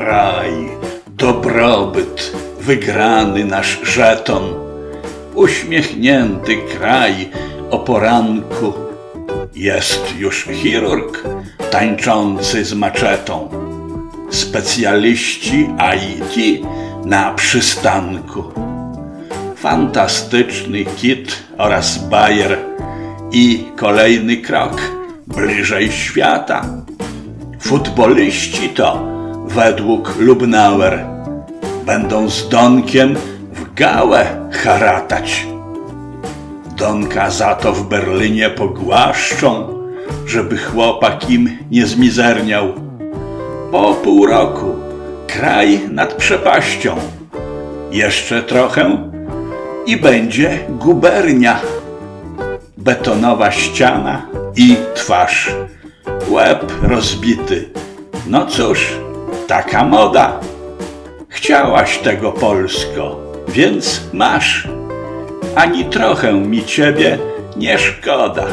Raj, dobrobyt, wygrany nasz żeton, uśmiechnięty kraj o poranku. Jest już chirurg tańczący z maczetą, specjaliści IT na przystanku. Fantastyczny kit oraz bajer i kolejny krok bliżej świata. Futboliści to, według Lubnauer, będą z Donkiem w gałę haratać. Donka za to w Berlinie pogłaszczą, żeby chłopak im nie zmizerniał. Po pół roku kraj nad przepaścią. Jeszcze trochę i będzie gubernia. Betonowa ściana i twarz. Łeb rozbity. No cóż, taka moda. Chciałaś tego Polsko, więc masz. Ani trochę mi ciebie nie szkoda.